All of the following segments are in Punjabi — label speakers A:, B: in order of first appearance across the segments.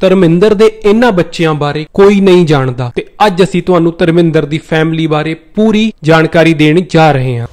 A: ਧਰਮਿੰਦਰ ਦੇ ਇਹਨਾਂ ਬੱਚਿਆਂ ਬਾਰੇ ਕੋਈ ਨਹੀਂ ਜਾਣਦਾ ਤੇ ਅੱਜ ਅਸੀਂ ਤੁਹਾਨੂੰ ਧਰਮਿੰਦਰ ਦੀ ਫੈਮਿਲੀ ਬਾਰੇ ਪੂਰੀ ਜਾਣਕਾਰੀ ਦੇਣ ਜਾ ਰਹੇ ਹਾਂ।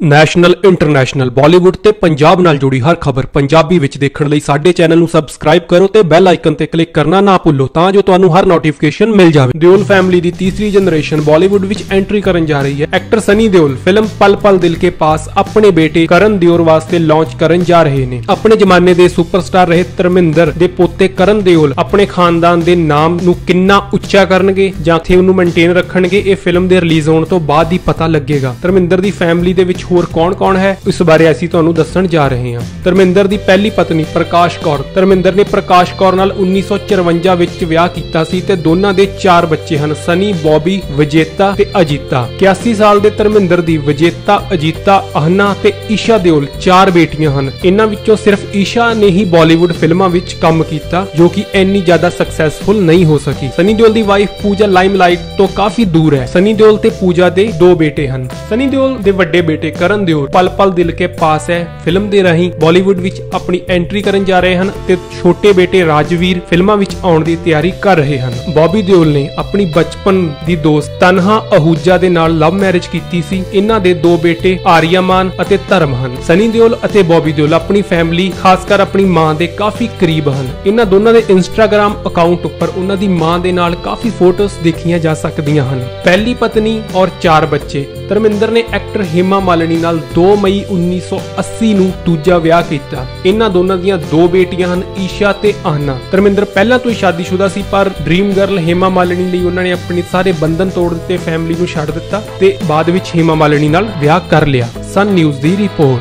A: ਨੈਸ਼ਨਲ ਇੰਟਰਨੈਸ਼ਨਲ ਬਾਲੀਵੁੱਡ ਤੇ ਪੰਜਾਬ ਨਾਲ ਜੁੜੀ ਹਰ ਖਬਰ ਪੰਜਾਬੀ ਵਿੱਚ ਦੇਖਣ ਲਈ ਸਾਡੇ ਚੈਨਲ ਨੂੰ ਸਬਸਕ੍ਰਾਈਬ ਕਰੋ ਤੇ ਬੈਲ ਆਈਕਨ ਤੇ ਕਲਿੱਕ ਕਰਨਾ ਨਾ ਭੁੱਲੋ, ਤਾਂ ਜੋ ਤੁਹਾਨੂੰ ਹਰ ਨੋਟੀਫਿਕੇਸ਼ਨ ਮਿਲ ਜਾਵੇ। ਦਿਓਲ ਫੈਮਿਲੀ ਦੀ ਤੀਸਰੀ ਜਨਰੇਸ਼ਨ ਬਾਲੀਵੁੱਡ ਵਿੱਚ ਐਂਟਰੀ ਕਰਨ ਜਾ ਰਹੀ ਹੈ। ਐਕਟਰ ਸਨੀ ਦਿਓਲ ਫਿਲਮ ਪਲ ਪਲ ਦਿਲ ਕੇ ਪਾਸ ਆਪਣੇ ਬੇਟੇ ਕਰਨ ਦਿਓਲ ਵਾਸਤੇ ਲਾਂਚ ਕਰਨ ਜਾ ਰਹੇ ਨੇ। ਆਪਣੇ ਜ਼ਮਾਨੇ ਦੇ ਸੁਪਰਸਟਾਰ ਰਹੇ ਧਰਮਿੰਦਰ ਦੇ ਪੋਤੇ ਕਰਨ ਦਿਓਲ ਆਪਣੇ ਖਾਨਦਾਨ ਦੇ ਨਾਮ ਨੂੰ ਕਿੰਨਾ ਉੱਚਾ ਕਰਨਗੇ ਜਾਂ ਥੇ ਉਹਨੂੰ ਮੇਨਟੇਨ ਰੱਖਣਗੇ, ਇਹ ਫਿਲਮ ਦੇ ਰਿਲੀਜ਼ ਹੋਣ ਤੋਂ ਬਾਅਦ ਹੀ ਪਤਾ ਲੱਗੇਗਾ। ਧਰਮਿੰਦਰ ਦੀ ਫੈਮਿਲੀ ਦੇ ਵਿੱਚ ਹੋਰ ਕੌਣ-ਕੌਣ ਹੈ? ਇਸ ਬਾਰੇ ਅਸੀਂ ਤੁਹਾਨੂੰ ਦੱਸਣ ਜਾ ਰਹੇ ਹਾਂ। ਧਰਮਿੰਦਰ ਦੀ ਪਹਿਲੀ ਪਤਨੀ ਪ੍ਰਕਾਸ਼ ਕੌਰ। ਧਰਮਿੰਦਰ ਨੇ ਪ੍ਰਕਾਸ਼ ਕੌਰ ਨਾਲ 1954 ਵਿੱਚ ਵਿਆਹ ਕੀਤਾ ਸੀ ਤੇ ਦੋਨਾਂ ਦੇ ਚਾਰ ਬੱਚੇ ਹਨ, ਸਨੀ, ਬੌਬੀ, ਵਿਜੇਤਾ ਤੇ ਅਜੀਤਾ। 81 ਸਾਲ ਦੇ ਧਰਮਿੰਦਰ ਦੀ ਵਿਜੇਤਾ, ਅਜੀਤਾ, ਅਹਨਾ ਤੇ ਈਸ਼ਾ ਦਿਓਲ ਚਾਰ ਬੇਟੀਆਂ ਹਨ। ਇਹਨਾਂ ਵਿੱਚੋਂ ਸਿਰਫ ਈਸ਼ਾ ਨੇ ਹੀ ਬਾਲੀਵੁੱਡ ਫਿਲਮਾਂ ਵਿੱਚ ਕੰਮ ਕੀਤਾ, ਜੋ ਕਿ ਇੰਨੀ ਜ਼ਿਆਦਾ ਸਕਸੈਸਫੁਲ ਨਹੀਂ ਹੋ ਸਕੀ। ਸਨੀ ਦਿਓਲ ਦੀ ਵਾਈਫ ਪੂਜਾ ਲਾਈਮਲਾਈਟ ਤੋਂ ਕਾਫੀ ਦੂਰ ਹੈ। ਸਨੀ ਦਿਓਲ ਤੇ ਪੂਜਾ ਦੇ ਦੋ ਬੇਟੇ ਹਨ। ਸਨੀ ਦਿਓਲ ਦੇ ਵੱਡੇ ਬੇਟੇ ਕਰਨ ਦਿਓਲ ਪਲ ਪਲ ਦਿਲ ਕੇ ਪਾਸ ਹੈ ਫਿਲਮ ਦੇ ਰਾਹੀਂ। ਬਾਲੀਵੁੱਡ ਵਿੱਚ ਆਪਣੀ ਐਂਟਰੀ ਕਰਨ ਜਾ ਰਹੇ ਹਨ ਤੇ ਛੋਟੇ ਬੇਟੇ ਰਾਜਵੀਰ ਫਿਲਮਾਂ ਵਿੱਚ ਆਉਣ ਦੀ ਤਿਆਰੀ ਕਰ ਰਹੇ ਹਨ। ਬੌਬੀ ਦਿਓਲ ਨੇ ਆਪਣੀ ਬਚਪਨ ਦੀ ਦੋਸਤ ਤਨਹਾ ਅਹੂਜਾ ਦੇ ਨਾਲ ਲਵ ਮੈਰਿਜ ਕੀਤੀ ਸੀ। ਇਹਨਾਂ ਦੇ ਦੋ ਬੇਟੇ ਆਰੀਆਮਾਨ ਅਤੇ ਧਰਮ ਹਨ। ਸਨੀ ਦਿਓਲ ਅਤੇ ਬੌਬੀ ਦਿਓਲ ਆਪਣੀ ਫੈਮਿਲੀ, ਖਾਸ ਕਰ ਆਪਣੀ ਮਾਂ ਦੇ ਕਾਫੀ ਕਰੀਬ ਹਨ। ਇਹਨਾਂ ਦੋਨਾਂ ਦੇ ਇੰਸਟਾਗ੍ਰam ਅਕਾਊਂਟ ਉੱਪਰ ਉਹਨਾਂ ਦੀ ਮਾਂ ਦੇ ਨਾਲ ਕਾਫੀ ਫੋਟੋਜ਼ ਦੇਖੀਆਂ ਜਾ ਸਕਦੀਆਂ ਹਨ। ਪਹਿਲੀ ਪਤਨੀ ਔਰ ਚਾਰ ਬੱਚੇ ਧਰਮਿੰਦਰ ਨੇ ਐਕਟਰ ਹੇਮਾ ਮਾਲਿਨੀ ਨਾਲ 2 ਮਈ 1980 ਨੂੰ ਦੂਜਾ ਵਿਆਹ ਕੀਤਾ। ਇਹਨਾਂ ਦੋਨਾਂ ਦੀਆਂ ਦੋ ਬੇਟੀਆਂ ਹਨ, ਈਸ਼ਾ ਤੇ ਆਹਨਾ। ਧਰਮਿੰਦਰ ਪਹਿਲਾਂ ਤੋਂ ਹੀ ਸ਼ਾਦੀशुदा ਸੀ, ਪਰ ਡ੍ਰੀਮ ਗਰਲ ਹੇਮਾ ਮਾਲਿਨੀ ਲਈ ਉਹਨਾਂ ਨੇ ਆਪਣੇ ਸਾਰੇ ਬੰਧਨ ਤੋੜ ਦਿੱਤੇ ਫੈਮਿਲੀ ਨੂੰ ਛੱਡ ਦਿੱਤਾ ਤੇ ਬਾਅਦ ਵਿੱਚ ਹੇਮਾ ਮਾਲਿਨੀ ਨਾਲ ਵਿਆਹ ਕਰ ਲਿਆ। ਸਨ ਨਿਊਜ਼ ਦੀ ਰਿਪੋਰਟ।